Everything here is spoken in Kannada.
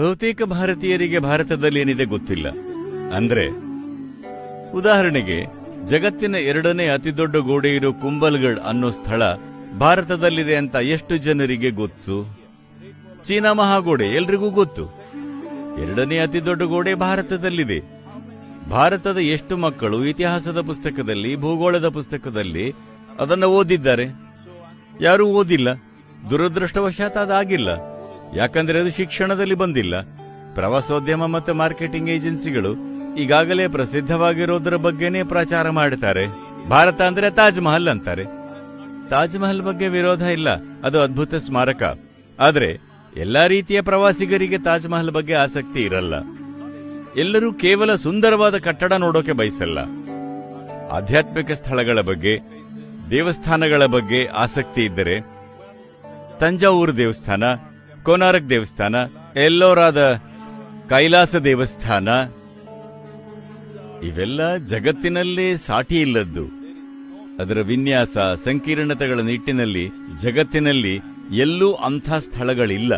ಬಹುತೇಕ ಭಾರತೀಯರಿಗೆ ಭಾರತದಲ್ಲಿ ಏನಿದೆ ಗೊತ್ತಿಲ್ಲ. ಅಂದ್ರೆ, ಉದಾಹರಣೆಗೆ, ಜಗತ್ತಿನ ಎರಡನೇ ಅತಿದೊಡ್ಡ ಗೋಡೆ ಇರೋ ಕುಂಬಲ್ಗಢ್ ಅನ್ನೋ ಸ್ಥಳ ಭಾರತದಲ್ಲಿದೆ ಅಂತ ಎಷ್ಟು ಜನರಿಗೆ ಗೊತ್ತು? ಚೀನಾ ಮಹಾಗೋಡೆ ಎಲ್ರಿಗೂ ಗೊತ್ತು. ಎರಡನೇ ಅತಿ ದೊಡ್ಡ ಗೋಡೆ ಭಾರತದಲ್ಲಿದೆ. ಭಾರತದ ಎಷ್ಟು ಮಕ್ಕಳು ಇತಿಹಾಸದ ಪುಸ್ತಕದಲ್ಲಿ, ಭೂಗೋಳದ ಪುಸ್ತಕದಲ್ಲಿ ಅದನ್ನು ಓದಿದ್ದಾರೆ? ಯಾರೂ ಓದಿಲ್ಲ. ದುರದೃಷ್ಟವಶಾತ್ ಅದಾಗಿಲ್ಲ. ಯಾಕಂದ್ರೆ ಅದು ಶಿಕ್ಷಣದಲ್ಲಿ ಬಂದಿಲ್ಲ. ಪ್ರವಾಸೋದ್ಯಮ ಮತ್ತು ಮಾರ್ಕೆಟಿಂಗ್ ಏಜೆನ್ಸಿಗಳು ಈಗಾಗಲೇ ಪ್ರಸಿದ್ಧವಾಗಿರೋದ್ರ ಬಗ್ಗೆನೇ ಪ್ರಚಾರ ಮಾಡ್ತಾರೆ. ಭಾರತ ಅಂದ್ರೆ ತಾಜ್ ಮಹಲ್ ಅಂತಾರೆ. ತಾಜ್ ಮಹಲ್ ಬಗ್ಗೆ ವಿರೋಧ ಇಲ್ಲ. ಅದು ಅದ್ಭುತ ಸ್ಮಾರಕ. ಆದ್ರೆ ಎಲ್ಲಾ ರೀತಿಯ ಪ್ರವಾಸಿಗರಿಗೆ ತಾಜ್ ಮಹಲ್ ಬಗ್ಗೆ ಆಸಕ್ತಿ ಇರಲ್ಲ. ಎಲ್ಲರೂ ಕೇವಲ ಸುಂದರವಾದ ಕಟ್ಟಡ ನೋಡೋಕೆ ಬಯಸಲ್ಲ. ಆಧ್ಯಾತ್ಮಿಕ ಸ್ಥಳಗಳ ಬಗ್ಗೆ, ದೇವಸ್ಥಾನಗಳ ಬಗ್ಗೆ ಆಸಕ್ತಿ ಇದ್ದರೆ, ತಂಜಾವೂರು ದೇವಸ್ಥಾನ ಕೋನಾರಕ್ ದೇವಸ್ಥಾನ, ಎಲ್ಲೋರಾದ ಕೈಲಾಸ ದೇವಸ್ಥಾನ, ಇವೆಲ್ಲ ಜಗತ್ತಿನಲ್ಲೇ ಸಾಟಿ ಇಲ್ಲದ್ದು ಅದರ ವಿನ್ಯಾಸ, ಸಂಕೀರ್ಣತೆಗಳ ನಿಟ್ಟಿನಲ್ಲಿ ಜಗತ್ತಿನಲ್ಲಿ ಎಲ್ಲೂ ಅಂಥ ಸ್ಥಳಗಳಿಲ್ಲ.